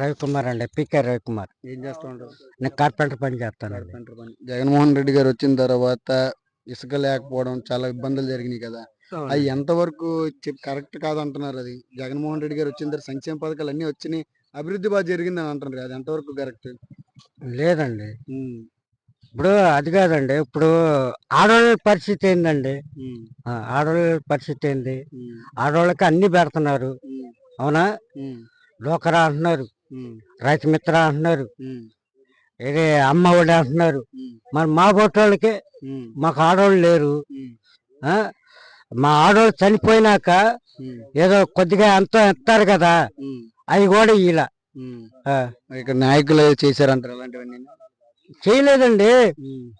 రవికుమార్ అండి పికే రవికుమార్. ఏం చేస్తూ ఉంటారు నేను కార్పెంటర్ పని కార్పెంటర్ పని. జగన్మోహన్ రెడ్డి గారు వచ్చిన తర్వాత ఇసుక లేకపోవడం చాలా ఇబ్బందులు జరిగినాయి కదా. అవి ఎంతవరకు కరెక్ట్ కాదంటున్నారు అది. జగన్మోహన్ రెడ్డి గారు వచ్చిన తర్వాత సంక్షేమ పథకాలు అన్ని వచ్చినాయి. అభివృద్ధి బాగా జరిగిందని అంటున్నారు కదా అది ఎంతవరకు కరెక్ట్? లేదండి. ఇప్పుడు అది కాదండి ఇప్పుడు ఆడవాళ్ళ పరిస్థితి ఏందండి? ఆడవాళ్ళ పరిస్థితి ఏంది? ఆడవాళ్ళకి అన్ని పెడుతున్నారు. అవునా? డోకరా అంటున్నారు. రైతు మిత్ర అంటున్నారు. ఇది అమ్మ ఒడి అంటున్నారు. మరి మా బొట్టోళ్ళకి మాకు ఆడవాళ్ళు లేరు? మా ఆడవాళ్ళు చనిపోయినాక ఏదో కొద్దిగా ఎంతో ఇస్తారు కదా. అవి కూడా ఇలా. ఇక్కడ నాయకులు చేశారంటారు అలాంటివన్నీ? చేయలేదండి.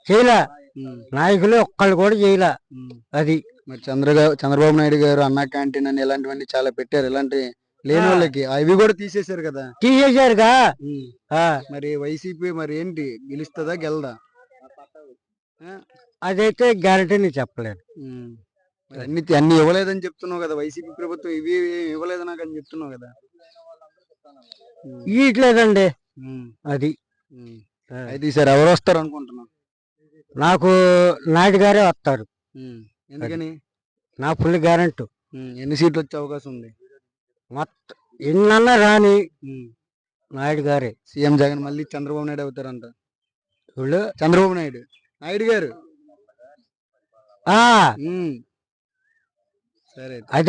చేయలే. నాయకులు ఒక్కళ్ళు కూడా చేయలే. అది. మరి చంద్ర చంద్రబాబు నాయుడు గారు అన్నా క్యాంటీన్ అని ఇలాంటివన్నీ చాలా పెట్టారు. ఇలాంటి లేని వాళ్ళకి. అవి కూడా తీసేశారు కదా. తీసేశారుగా? ఆ, మరి వైసీపీ మరి ఏంటి? గెలుస్తుందా గెలదా? అదైతే గ్యారంటీ నేను చెప్పలేను. మరి అన్ని అన్ని ఇవ్వలేదని చెప్తున్నావు కదా. వైసీపీ ప్రభుత్వం ఇవి ఇవి ఇవ్వలేదు నాకు అని చెప్తున్నావు కదా. ఇయట్లేదండి అది. అయితే ఈసారి ఎవరు వస్తారు అనుకుంటున్నావు? నాకు నాయుడు గారే వస్తారు. ఎందుకని? నా ఫుల్ గ్యారంటీ. ఎన్ని సీట్లు వచ్చే అవకాశం ఉంది? మొత్తం ఎన్నన్నా రాని నాయుడు గారే. సీఎం జగన్ మళ్ళీ చంద్రబాబు నాయుడు అవుతారంట. వీళ్ళు చంద్రబాబు నాయుడు. నాయుడు గారు. ఆ. సరే అదే